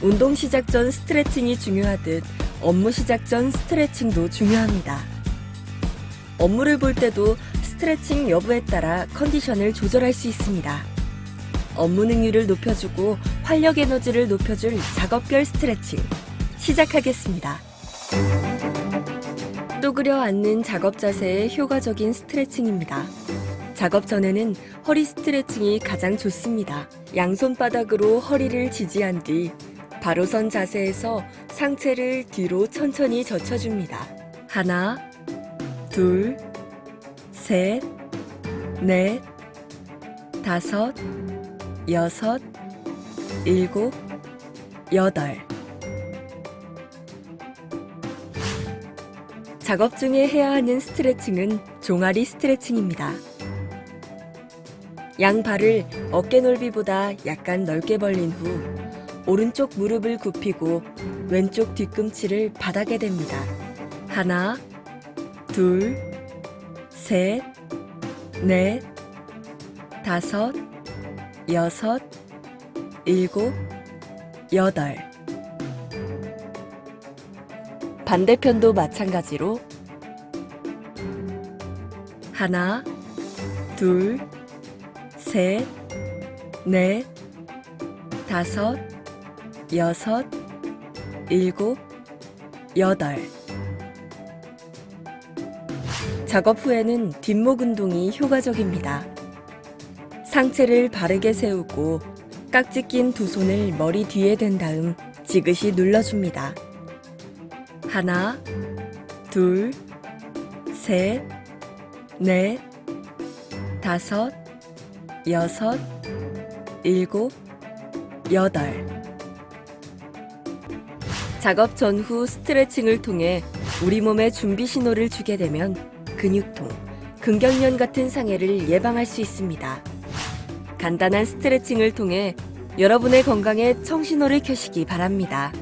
운동 시작 전 스트레칭이 중요하듯 업무 시작 전 스트레칭도 중요합니다. 업무를 볼 때도 스트레칭 여부에 따라 컨디션을 조절할 수 있습니다. 업무 능률을 높여주고 활력 에너지를 높여줄 작업별 스트레칭 시작하겠습니다. 쪼그려 앉는 작업 자세의 효과적인 스트레칭입니다. 작업 전에는 허리 스트레칭이 가장 좋습니다. 양손 바닥으로 허리를 지지한 뒤 바로 선 자세에서 상체를 뒤로 천천히 젖혀줍니다. 하나, 둘, 셋, 넷, 다섯, 여섯, 일곱, 여덟. 작업 중에 해야 하는 스트레칭은 종아리 스트레칭입니다. 양 발을 어깨 넓이보다 약간 넓게 벌린 후 오른쪽 무릎을 굽히고 왼쪽 뒤꿈치를 바닥에 댑니다. 하나, 둘, 셋, 넷, 다섯, 여섯, 일곱, 여덟. 반대편도 마찬가지로 하나, 둘, 셋, 넷, 다섯, 여섯, 일곱, 여덟. 작업 후에는 뒷목 운동이 효과적입니다. 상체를 바르게 세우고 깍지 낀 두 손을 머리 뒤에 댄 다음 지그시 눌러줍니다. 하나, 둘, 셋, 넷, 다섯, 여섯, 일곱, 여덟. 작업 전후 스트레칭을 통해 우리 몸에 준비 신호를 주게 되면 근육통, 근경련 같은 상해를 예방할 수 있습니다. 간단한 스트레칭을 통해 여러분의 건강에 청신호를 켜시기 바랍니다.